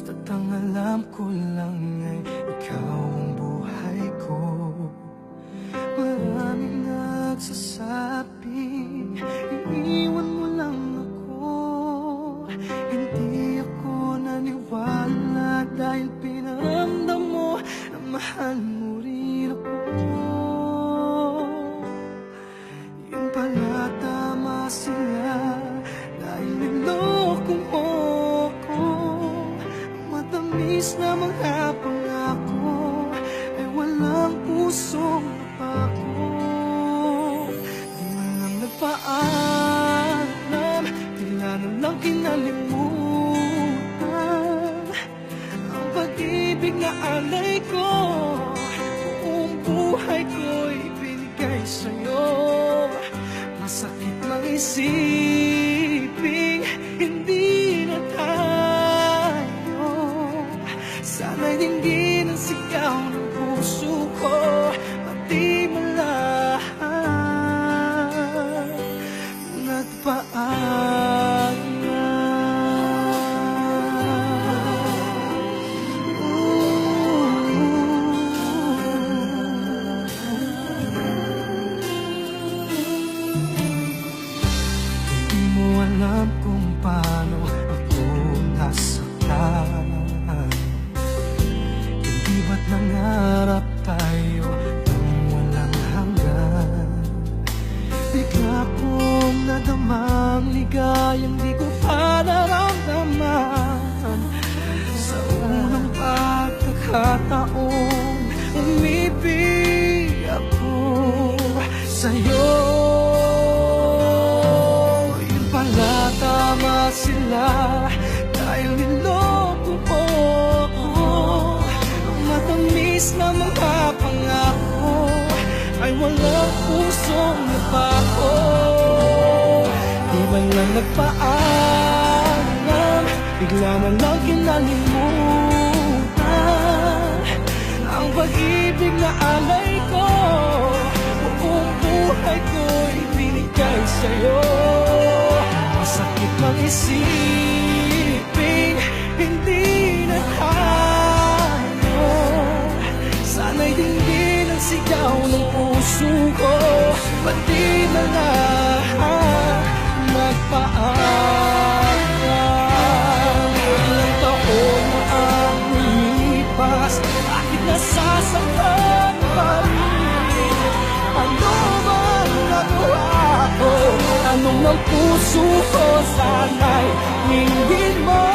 Basta't ang alam ko lang ay ikaw ang buhay ko. Maraming nagsasabi, iiwan mo lang ako. Hindi ako naniwala dahil pinaramdam mo na mahal Imbis na mga pangako Ay walang pusong napako Di man lang nagpaalam Tila na lang kinalimutan. Ang pag-ibig na alay ko Buong buhay ko'y binigay sa'yo. Masakit lang isip. Hindi Lang nagpaalam. Bigla na lang kinalimutan Ang pag-ibig na alay ko. Buong buhay ko'y binigay sa'yo. Masakit mang isipin Hindi na tayo. Sana'y dinggin ang sigaw ng puso ko. Pati na lahat ng puso ko Sana'y hindi mo